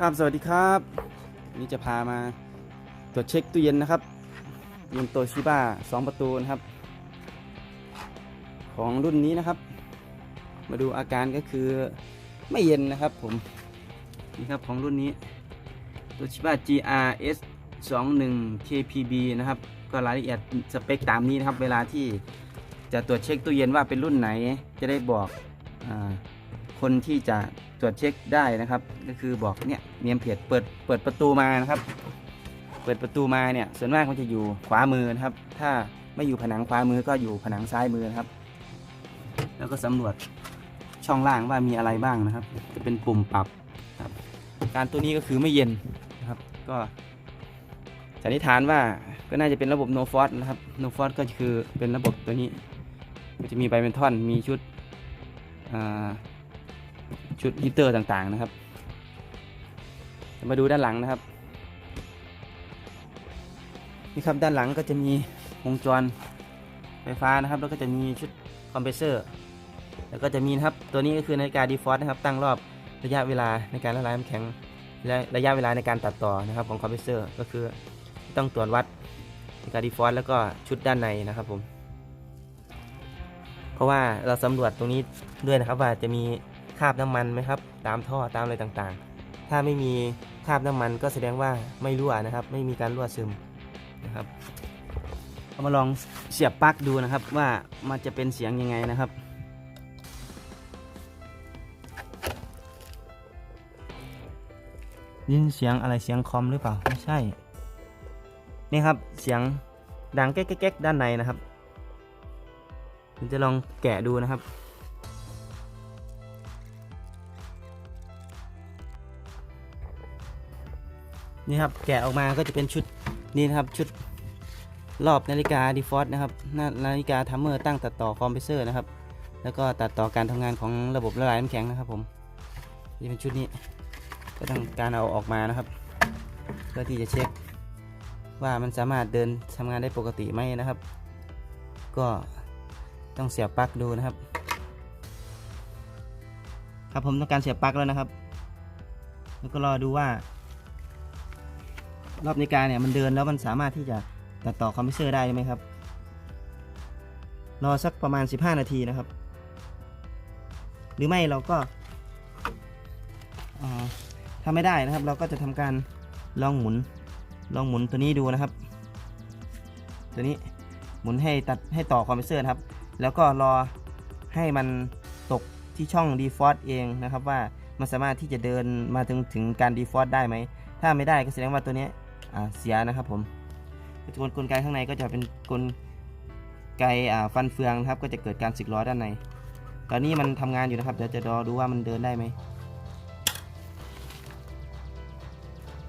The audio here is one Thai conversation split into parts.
ครับสวัสดีครับนนี้จะพามาตรวจเช็คตู้เย็นนะครับเย็นโตชิบ้าสองประตูนะครับ ของรุ่นนี้นะครับ มาดูอาการก็คือไม่เย็นนะครับผมนี่ครับของรุ่นนี้โตชิบ้า GRS 21 KPB นะครับ ก็รายละเอียดสเปคตามนี้นะครับ เวลาที่จะตรวจเช็คตู้เย็นว่าเป็นรุ่นไหนจะได้บอกอา คนที่จะตรวจเช็คได้นะครับ ก็คือบอกเนี่ยเนียมเพจเปิดเปิดประตูมานะครับ เปิดประตูมาเนี่ยส่วนมากมันจะอยู่ขวามือนะครับ ถ้าไม่อยู่ผนังขวามือก็อยู่ผนังซ้ายมือนะครับ แล้วก็สำรวจช่องล่างว่ามีอะไรบ้างนะครับ จะเป็นปุ่มปรับครับการตัวนี้ก็คือไม่เย็นนะครับ ก็สันนิษฐานว่าก็น่าจะเป็นระบบ no force นะครับ no force ก็คือเป็นระบบตัวนี้ มันจะมีไบเมนทอนมีชุดอ่า ชุดฮีเตอร์ต่างๆนะครับ มาดูด้านหลังนะครับ นี่ครับด้านหลังก็จะมีวงจรไฟฟ้านะครับ แล้วก็จะมีชุดคอมเพรสเซอร์ แล้วก็จะมีนะครับ ตัวนี้ก็คือนาฬิกาดีฟอสนะครับ ตั้งรอบระยะเวลาในการละลายน้ำแข็ง และระยะเวลาในการตัดต่อนะครับของคอมเพรสเซอร์ ก็คือต้องตรวจวัดนาฬิกาดีฟอสแล้วก็ชุดด้านในนะครับผม เพราะว่าเราสำรวจตรงนี้ด้วยนะครับว่าจะมี ราบน้ำมันไหมครับ ตามท่อตามอะไรต่างๆ ถ้าไม่มีคราบน้ำมันก็แสดงว่าไม่รั่วนะครับ ไม่มีการรั่วซึมนะครับเอามาลองเสียบปลั๊กดูนะครับว่ามันจะเป็นเสียงยังไงนะครับยินเสียงอะไรเสียงคอมหรือเปล่าไม่ใช่ นี่ครับเสียงดังแก๊กๆๆด้านในนะครับผมจะลองแกะดูนะครับ นี่ครับแกะออกมาก็จะเป็นชุดนี่นะครับชุดรอบนาฬิกาดีฟอสนะครับนาฬิกาทัมเมอร์ตั้งตัดต่อคอมเพรสเซอร์นะครับ แล้วก็ตัดต่อการทำงานของระบบละลายน้ำแข็งนะครับผมนี่เป็นชุดนี้ก็ต้องการเอาออกมานะครับ เพื่อที่จะเช็คว่ามันสามารถเดินทำงานได้ปกติไหมนะครับ ก็ต้องเสียบปลั๊กดูนะครับ ครับผมต้องการเสียบปลั๊กแล้วนะครับ แล้วก็รอดูว่า รอบนาฬิกาเนี่ยมันเดินแล้วมันสามารถที่จะตัดต่อคอมพิวเตอร์ได้ใช่ไหมครับ รอสักประมาณ 15 นาทีนะครับ หรือไม่เราก็อ่าถ้าไม่ได้นะครับ เราก็จะทำการลองหมุนลองหมุนตัวนี้ดูนะครับ ตัวนี้หมุนให้ตัดให้ต่อคอมพิวเตอร์ครับ แล้วก็รอให้มันตกที่ช่อง default เองนะครับว่ามันสามารถที่จะเดินมาถึงถึงการ default ได้ไหม ถ้าไม่ได้ก็แสดงว่าตัวเนี้ย เสียนะครับผมกลกลไกข้างในก็จะเป็นกลไกฟันเฟืองนะครับ ก็จะเกิดการสึกล้อด้านใน ตอนนี้มันทำงานอยู่นะครับเดี๋ยวจะรอดูว่ามันเดินได้ไหม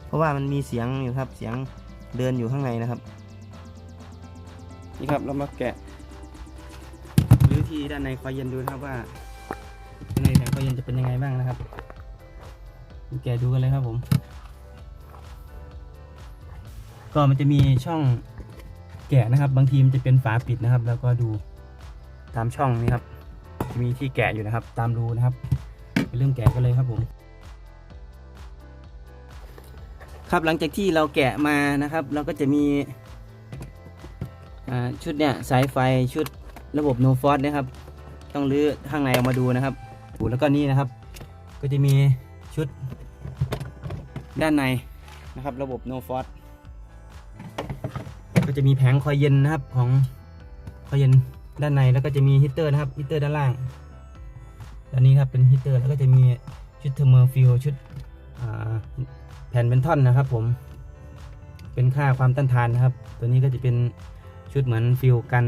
เพราะว่ามันมีเสียงอยู่ครับเสียงเดินอยู่ข้างในนะครับ นี่ครับเรามาแกะหรือที่ด้านในคอยเย็นดูนะครับว่าด้านในแต่คอยเย็นจะเป็นยังไงบ้างนะครับมาแกะดูกันเลยครับผม ก็มันจะมีช่องแกะนะครับ บางทีมันจะเป็นฝาปิดนะครับ แล้วก็ดูตามช่องนี้ครับจะมีที่แกะอยู่นะครับ ตามรูนะครับเริ่มแกะกันเลยครับผม ครับหลังจากที่เราแกะมานะครับ เราก็จะมีชุดเนี่ยสายไฟชุดระบบ no force นะครับ ต้องรื้อข้างในออกมาดูนะครับแล้วก็นี่นะครับ ก็จะมีชุดด้านในนะครับ ระบบ no force ก็จะมีแผงคอยเย็นนะครับของคอยเย็นด้านในแล้วก็จะมีฮีเตอร์นะครับฮีเตอร์ด้านล่างด้านนี้ครับเป็นฮีเตอร์แล้วก็จะมีชุดเทอร์โมฟิลชุดแผ่นเป็นท่อนนะครับ ผม เป็นค่าความต้านทานนะครับ ตัวนี้ก็จะเป็นชุดเหมือนฟิลกัน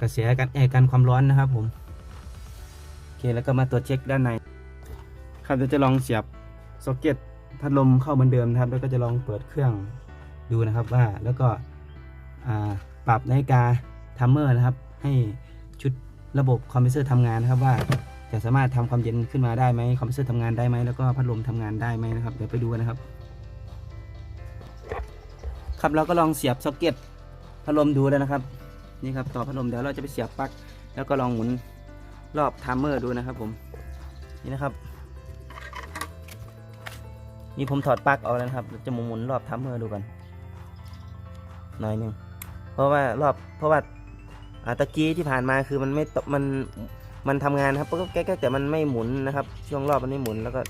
กระแสกันเออกันความร้อนนะครับ ผมโอเคแล้วก็มาตรวจเช็คด้านในครับเดี๋ยวจะลองเสียบซ็อกเก็ตพัดลมเข้าเหมือนเดิมนะครับ แล้วก็จะลองเปิดเครื่องดูนะครับว่าแล้วก็ ปรับนาฬิกาทัมเมอร์นะครับ ให้ชุดระบบคอมพิวเตอร์ทำงานนะครับว่าจะสามารถทำความเย็นขึ้นมาได้ไหมคอมพิวเตอร์ทำงานได้ไหมแล้วก็พัดลมทำงานได้ไหมนะครับเดี๋ยวไปดูกันนะครับ ครับเราก็ลองเสียบซ็อกเก็ตพัดลมดูแล้วนะครับนี่ครับต่อพัดลมเดี๋ยวเราจะไปเสียบปลั๊กแล้วก็ลองหมุนรอบไทม์เมอร์ดูนะครับ ผมนี่นะครับนี่ผมถอดปลั๊กออกแล้วนะครับจะหมุนรอบทัมเมอร์ดูกันหน่อยหนึง เพราะว่ารอบเพราะว่าอาตะกี้ที่ผ่านมาคือมันไม่มันมันทำงานนะครับก็แก้ๆแต่มันไม่หมุนนะครับ ช่วงรอบมันไม่หมุนแล้วก็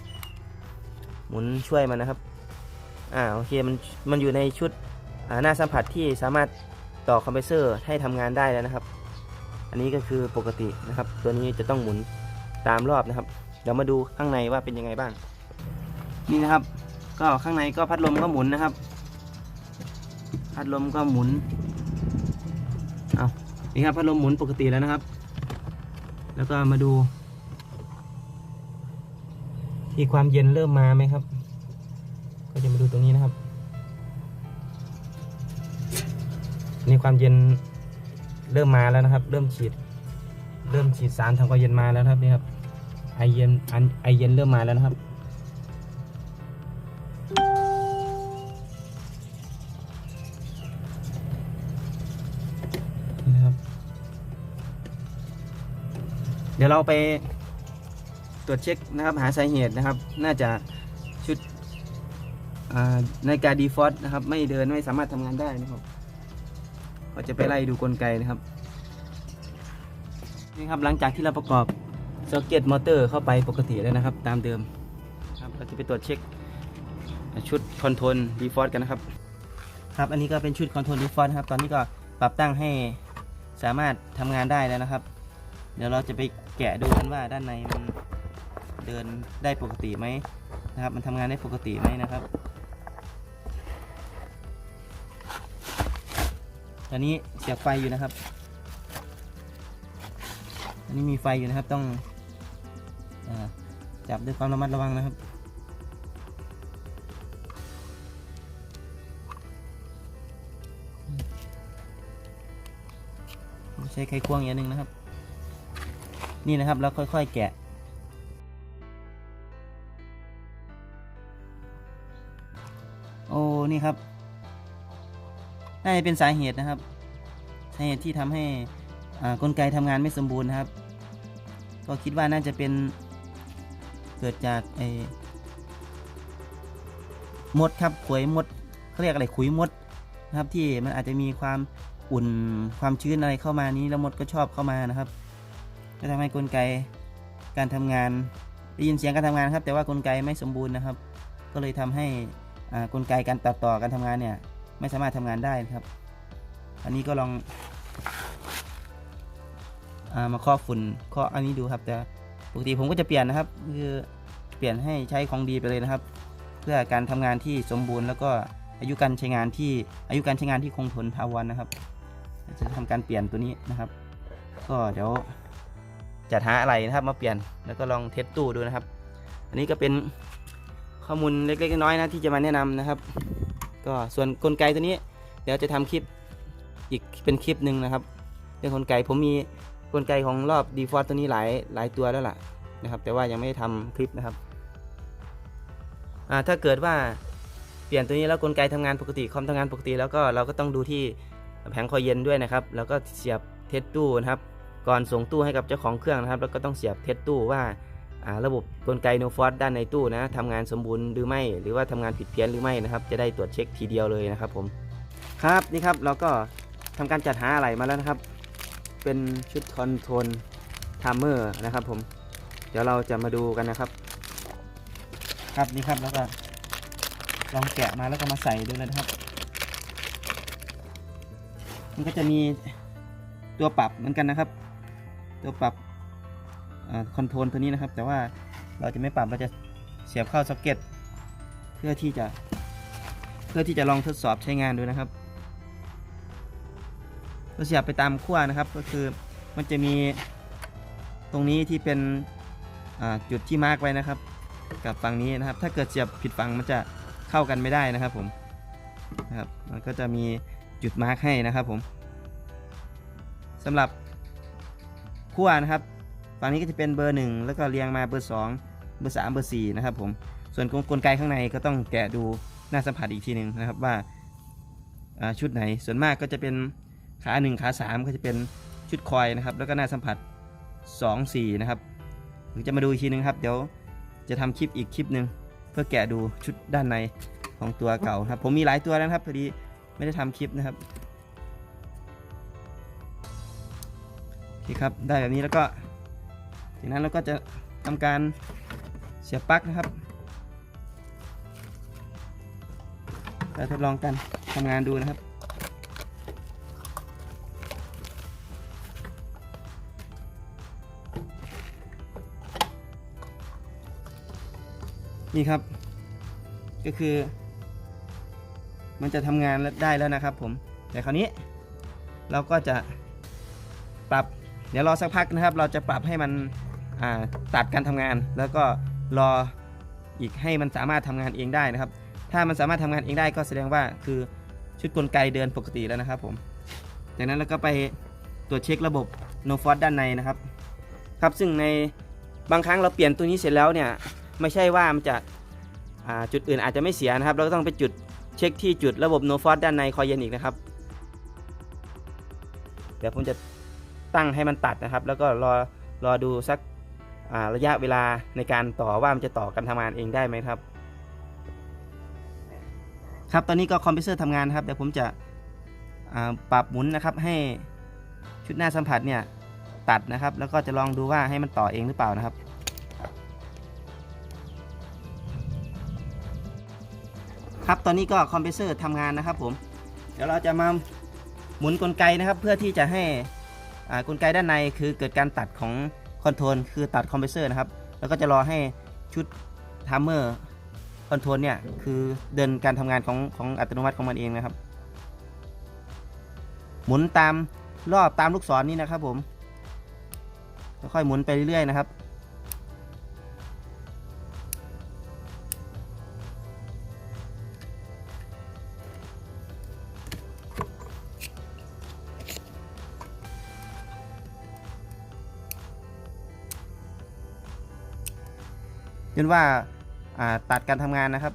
หมุนช่วยมันนะครับ อ่าโอเคมันมันอยู่ในชุดหน้าสัมผัสที่สามารถต่อคอมเพรสเซอร์ให้ทำงานได้แล้วนะครับ อันนี้ก็คือปกตินะครับ ตัวนี้จะต้องหมุนตามรอบนะครับ เดี๋ยวมาดูข้างในว่าเป็นยังไงบ้าง นี่นะครับ ก็ข้างในก็พัดลมก็หมุนนะครับ พัดลมก็หมุน นี่ครับพัดลมหมุนปกติแล้วนะครับ แล้วก็มาดู ที่ความเย็นเริ่มมาไหมครับ ก็จะมาดูตรงนี้นะครับนี่ความเย็นเริ่มมาแล้วนะครับ เริ่มฉีด เริ่มฉีดสารทำความเย็นมาแล้วครับนี่ครับไอเย็นอันไอเย็นเริ่มมาแล้วนะครับ ดี๋ยวเราไปตรวจเช็คนะครับหาสาเหตุนะครับ น่าจะชุดนาฬิกาดีฟอสนะครับ ไม่เดินไม่สามารถทำงานได้นะครับ ก็จะไปไล่ดูกลไกนะครับนี่ครับหลังจากที่เราประกอบซ็อกเก็ตมอเตอร์เข้าไปปกติแล้วนะครับ ตามเดิมครับเราจะไปตรวจเช็คชุดคอนโทรลดีฟอสกันนะครับ ครับอันนี้ก็เป็นชุดคอนโทรลดีฟอสครับ ตอนนี้ก็ปรับตั้งให้สามารถทำงานได้แล้วนะครับ เดี๋ยวเราจะไป แกะดูกันว่าด้านในมันเดินได้ปกติไหมนะครับ มันทำงานได้ปกติไหมนะครับตอนนี้เสียบไฟอยู่นะครับ อันนี้มีไฟอยู่นะครับต้องอจับด้วยความระมัดระวังนะครับ ใช้ไขควงอย่างหนึ่งนะครับ นี่นะครับแล้วค่อยๆแกะ โอ้นี่ครับน่าจะเป็นสาเหตุนะครับสาเหตุที่ทำให้อ่ากลไกทำงานไม่สมบูรณ์นะครับ ก็คิดว่าน่าจะเป็นเกิดจากไอ้มดครับขวยมดเขาเรียกอะไรขุยมดนะครับที่มันอาจจะมีความอุ่นความชื้นอะไรเข้ามานี้แล้วมดก็ชอบเข้ามานะครับ ก็ทำให้กลไกการทำงานได้ยินเสียงการทำงานครับ แต่ว่ากลไกไม่สมบูรณ์นะครับ ก็เลยทำให้กลไกการตัดต่อการทำงานเนี่ยไม่สามารถทำงานได้นะครับ อันนี้ก็ลองอามาเคาะฝุ่นเคาะอันนี้ดูครับ แต่ปกติผมก็จะเปลี่ยนนะครับคือเปลี่ยนให้ใช้ของดีไปเลยนะครับ เพื่อการทำงานที่สมบูรณ์แล้วก็อายุการใช้งานที่อายุการใช้งานที่คงทนทาวันนะครับ จะทำการเปลี่ยนตัวนี้นะครับ ก็เดี๋ยว จัดหาอะไรนะครับมาเปลี่ยนแล้วก็ลองเทสตู้ดูนะครับ อันนี้ก็เป็นข้อมูลเล็กๆน้อยๆนะที่จะมาแนะนำนะครับ ก็ส่วนกลไกตัวนี้ เดี๋ยวจะทำคลิปอีกเป็นคลิปหนึ่งนะครับเรื่องกลไกผมมีกลไกของรอบดีฟอ l t ตัวนี้หลายหลายตัวแล้วล่ะนะครับ แต่ว่ายังไม่ได้ทำคลิปนะครับถ้าเกิดว่าเปลี่ยนตัวนี้แล้วกลไกทำงานปกติคอมทำงานปกติ แล้วก็เราก็ต้องดูที่แผงคอยเย็นด้วยนะครับ แล้วก็เสียบเทสตู้นะครับ ก่อนส่งตู้ให้กับเจ้าของเครื่องนะครับ แล้วก็ต้องเสียบเทสตู้ว่าระบบกลไกโนฟอสด้านในตู้นะทำงานสมบูรณ์หรือไม่ หรือว่าทำงานผิดเพี้ยนหรือไม่นะครับ จะได้ตรวจเช็คทีเดียวเลยนะครับผมครับนี่ครับเราก็ทำการจัดหาอะไรมาแล้วนะครับ เป็นชุดคอนโทรลไทม์เมอร์นะครับผม เดี๋ยวเราจะมาดูกันนะครับ ครับนี่ครับแล้วก็ลองแกะมาแล้วก็มาใส่ดูเลยนะครับ มันก็จะมีตัวปรับเหมือนกันนะครับ ตัวปรับคอนโทรลตัวนี้นะครับ แต่ว่าเราจะไม่ปรับเราจะเสียบเข้าซ็อกเก็ตเพื่อที่จะเพื่อที่จะลองทดสอบใช้งานดูนะครับเราเสียบไปตามขั้วนะครับก็คือมันจะมีตรงนี้ที่เป็นจุดที่มาร์กไว้นะครับ กับฝั่งนี้นะครับ ถ้าเกิดเสียบผิดฝั่งมันจะเข้ากันไม่ได้นะครับผมนะครับมันก็จะมีจุดมาร์กให้นะครับผมสำหรับ ขั้วนะครับ ฝั่งนี้ก็จะเป็นเบอร์หนึ่งแล้วก็เรียงมาเบอร์สองเบอร์สามเบอร์สี่นะครับผมส่วนกลไกข้างในก็ต้องแกะดูหน้าสัมผัสอีกทีหนึ่งนะครับว่าชุดไหนส่วนมากก็จะเป็นขาหนึ่งขาสามก็จะเป็นชุดคอยนะครับ แล้วก็หน้าสัมผัสสองสี่นะครับจะมาดูอีกทีหนึงครับเดี๋ยวจะทำคลิปอีกคลิปหนึ่งเพื่อแกะดูชุดด้านในของตัวเก่าครับ ผมมีหลายตัวแล้วครับพอดีไม่ได้ทำคลิปนะครับ โอเครับได้แบบนี้แล้วก็จากนั้นเราก็จะทำการเสียบปลั๊กนะครับเราทดลองกันทำงานดูนะครับนี่ครับ ก็คือ มันจะทำงานได้แล้วนะครับผม แต่คราวนี้เราก็จะปรับ ดี๋ยวรอสักพักนะครับ เราจะปรับให้มันตัดการทำงาน แล้วก็รออีกให้มันสามารถทำงานเองได้นะครับ ถ้ามันสามารถทำงานเองได้ก็แสดงว่าคือชุดกลไกเดินปกติแล้วนะครับผม จากนั้นเราก็ไปตรวจเช็คระบบ no f o r c e ด้านในนะครับ ครับซึ่งในบางครั้งเราเปลี่ยนตัวนี้เสร็จแล้วเนี่ยไม่ใช่ว่ามันจะจุดอื่นอาจจะไม่เสียนะครับ เราก็ต้องไปจุดเช็คที่จุดระบบ no f o r c e ด้านในคอยเย็นอีกนะครับ เดี๋ยวผมจะ ตั้งให้มันตัดนะครับ แล้วก็รอรอดูสักระยะเวลาในการต่อว่ามันจะต่อกันทำงานเองได้ไหมครับ ครับตอนนี้ก็คอมพิวเตอร์ทำงานครับเดี๋ยวผมจะปรับหมุนนะครับให้ชุดหน้าสัมผัสเนี่ยตัดนะครับ แล้วก็จะลองดูว่าให้มันต่อเองหรือเปล่านะครับครับตอนนี้ก็คอมเพรสเซอร์ทำงานนะครับผม เดี๋ยวเราจะมาหมุนกลไกนะครับ เพื่อที่จะให้ กลไกด้านในคือเกิดการตัดของคอนโทรลคือตัดคอมเพรสเซอร์นะครับ แล้วก็จะรอให้ชุดทัมเมอร์คอนโทรลเนี่ยคือเดินการทำงานของของอัตโนมัติของมันเองนะครับ หมุนตามรอบตามลูกศรนี่นะครับผมค่อยๆหมุนไปเรื่อยๆนะครับ จนว่าาตัดการทำงานนะครับ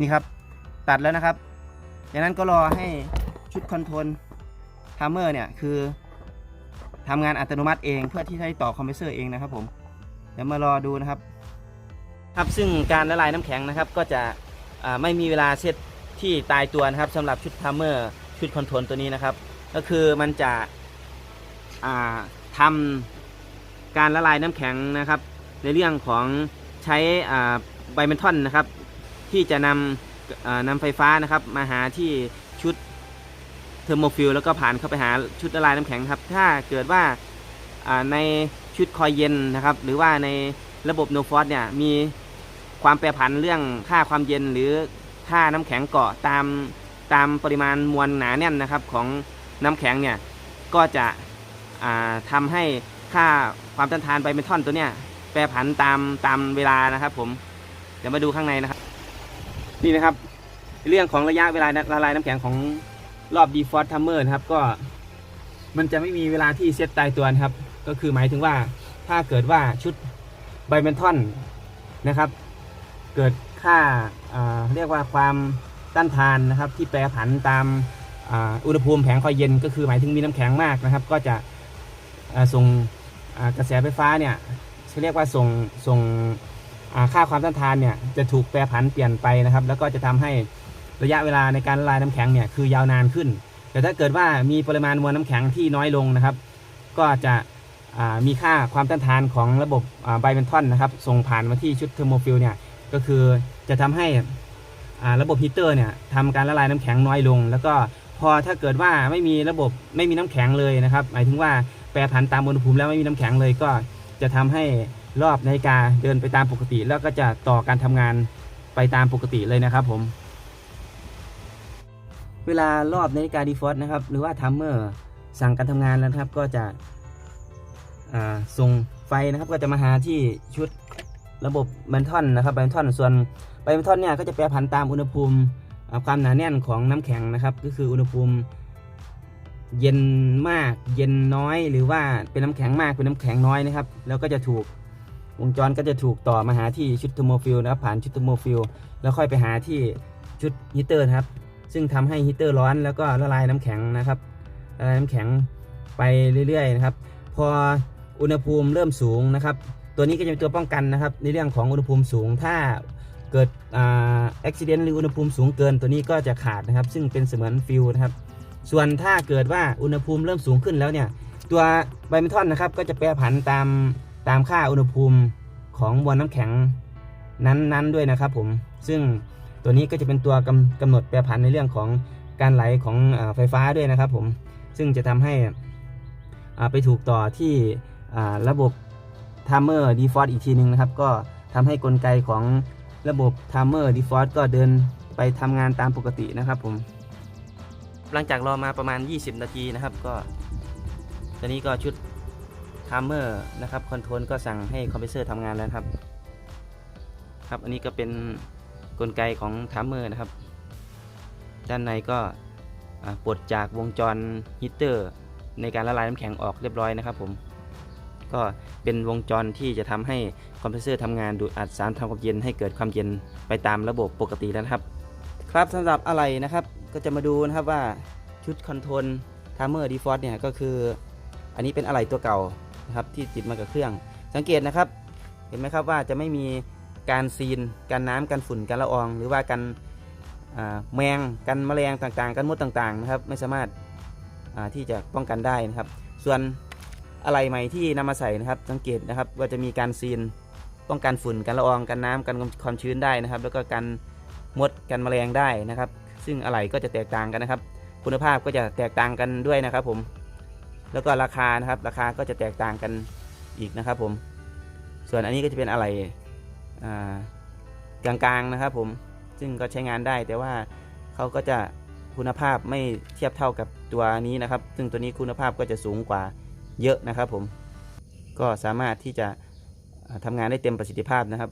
นี่ครับตัดแล้วนะครับจากนั้นก็รอให้ชุดคอนโทรลทัมเมอร์เนี่ยคือทำงานอัตโนมัติเองเพื่อที่จะให้ต่อคอมเพรสเซอร์เองนะครับผมเดี๋ยวมารอดูนะครับ ครับซึ่งการละลายน้ำแข็งนะครับ ก็จะไม่มีเวลาเซตที่ตายตัวนะครับสำหรับชุดทัมเมอร์ชุดคอนโทรลตัวนี้นะครับ ก็คือมันจะทำ การละลายน้ำแข็งนะครับ ในเรื่องของใช้ไบเมนทอนนะครับ ที่จะนำนำไฟฟ้านะครับ มาหาที่ชุดเทอร์โมฟิลแล้วก็ผ่านเข้าไปหาชุดละลายน้ำแข็งครับ ถ้าเกิดว่าในชุดคอยเย็นนะครับ หรือว่าในระบบโนฟอสเนี่ยมีความแปรผันเรื่องค่าความเย็นหรือค่าน้ำแข็งเกาะตามตามปริมาณมวลหนาแน่นนะครับของน้ำแข็งเนี่ยก็จะอ่าทำให้ ค่าความต้านทานไบเมทอนตัวเนี้ยแปรผันตามตามเวลานะครับ ผมเดี๋ยวมาดูข้างในนะครับ นี่นะครับ เรื่องของระยะเวลาละลายน้ำแข็งของรอบ default timer นะครับ ก็ มันจะไม่มีเวลาที่เซตตายตัวนะครับ ก็คือหมายถึงว่าถ้าเกิดว่าชุดไบเมทอนนะครับ เกิดค่าาเรียกว่าความต้านทานนะครับ ที่แปรผันตามอุณหภูมิแผงคอยเย็นก็คือหมายถึงมีน้ำแข็งมากนะครับ ก็จะส่ง กระแสไฟฟ้าเนี่ยเขาเรียกว่าส่งส่งค่าความต้านทานเนี่ยจะถูกแปรผันเปลี่ยนไปนะครับ แล้วก็จะทำให้ระยะเวลาในการละลายน้ำแข็งเนี่ยคือยาวนานขึ้น แต่ถ้าเกิดว่ามีปริมาณมวลน้ำแข็งที่น้อยลงนะครับ ก็จะมีค่าความต้านทานของระบบไบเมนทอนนะครับ ส่งผ่านมาที่ชุดเทอร์โมฟิลเนี่ยก็คือจะทำให้ระบบฮีเตอร์เนี่ยทำการละลายน้ำแข็งน้อยลง แล้วก็พอถ้าเกิดว่าไม่มีระบบไม่มีน้ำแข็งเลยนะครับ หมายถึงว่า แปรผันตามอุณหภูมิแล้วไม่มีน้ำแข็งเลยก็จะทำให้รอบนาฬิกาเดินไปตามปกติ แล้วก็จะต่อการทำงานไปตามปกติเลยนะครับผมเวลารอบนาฬิกาดีฟอสนะครับ หรือว่าทัมเมอร์สั่งการทำงานแล้วนะครับ ก็จะส่งไฟนะครับ ก็จะมาหาที่ชุดระบบแบนทอนนะครับแบนทอนส่วนแบนทอนเนี่ยก็จะแปรผันตามอุณหภูมิความหนาแน่นของน้ำแข็งนะครับ ก็คืออุณหภูมิ เย็นมากเย็นน้อยหรือว่าเป็นน้ำแข็งมากเป็นน้ำแข็งน้อยนะครับ แล้วก็จะถูกวงจรก็จะถูกต่อมาหาที่ชุดเทอร์โมฟิลนะครับผ่านชุดเทอร์โมฟิลแล้วค่อยไปหาที่ชุดฮีเตอร์ครับ ซึ่งทำให้ฮีเตอร์ร้อนแล้วก็ละลายน้ำแข็งนะครับละลายน้ำแข็งไปเรื่อยๆนะครับพออุณหภูมิเริ่มสูงนะครับ ตัวนี้ก็จะเป็นตัวป้องกันนะครับ ในเรื่องของอุณหภูมิสูงถ้าเกิดอ่าอุบิเหตุหรืออุณหภูมิสูงเกินตัวนี้ก็จะขาดนะครับ ซึ่งเป็นเสมือนฟิวนะครับ ส่วนถ้าเกิดว่าอุณหภูมิเริ่มสูงขึ้นแล้วเนี่ย ตัวไบเมทอนนะครับ ก็จะแปรผันตามตามค่าอุณหภูมิของมวลน้ำแข็งนั้นๆด้วยนะครับผม ซึ่งตัวนี้ก็จะเป็นตัวกำกำหนดแปรผันในเรื่องของการไหลของอไฟฟ้าด้วยนะครับผม ซึ่งจะทำให้อ่าไปถูกต่อที่อ่าระบบทามเมอร์ดีฟอ t อีกทีหนึ่งนะครับ ก็ทำให้กลไกของระบบทามเมอร์ดีฟอ t ก็เดินไปทำงานตามปกตินะครับผม หลังจากรอมาประมาณ 20 นาทีนะครับ ก็ตอนนี้ก็ชุดทามเมอร์นะครับคอนโทรลก็สั่งให้คอมเพรสเซอร์ทำงานแล้วครับ ครับอันนี้ก็เป็นกลไกของทามเมอร์นะครับ ด้านในก็ปลดจากวงจรฮีตเตอร์ ในการละลายน้ำแข็งออกเรียบร้อยนะครับผมก็เป็นวงจรที่จะทำให้คอมเพรสเซอร์ทำงานดูดอัดสารทำความเย็นให้เกิดความเย็นไปตามระบบปกติแล้วนะครับ ครับสำหรับอะไรนะครับ ก็จะมาดูนะครับว่าชุดคอนโทรลทามเมอร์ดีฟอ t เนี่ยก็คือ อันนี้เป็นอะไหล่ตัวเก่านะครับที่ติดมากับเครื่อง สังเกตนะครับ เห็นไหมครับว่าจะไม่มีการซีนกันน้ำกันฝุ่นกันละออง หรือว่ากันแมงกันแมลงต่างๆ กันมดต่างๆนะครับไม่สามารถาที่จะป้องกันได้นะครับ ส่วนอะไหล่ใหม่ที่นำมาใส่นะครับ สังเกตนะครับว่าจะมีการซีนป้องกันฝุ่นกันละอองกันน้ำกันความชื้นได้นะครับ แล้วก็กันมดกันแมลงได้นะครับ ซึ่งอะไหล่ก็จะแตกต่างกันนะครับ คุณภาพก็จะแตกต่างกันด้วยนะครับผม แล้วก็ราคานะครับ ราคาก็จะแตกต่างกันอีกนะครับผม ส่วนอันนี้ก็จะเป็นอะไหล่กลางๆนะครับผม ซึ่งก็ใช้งานได้แต่ว่าเขาก็จะคุณภาพไม่เทียบเท่ากับตัวนี้นะครับ ซึ่งตัวนี้คุณภาพก็จะสูงกว่าเยอะนะครับผม ก็สามารถที่จะอ่าทำงานได้เต็มประสิทธิภาพนะครับ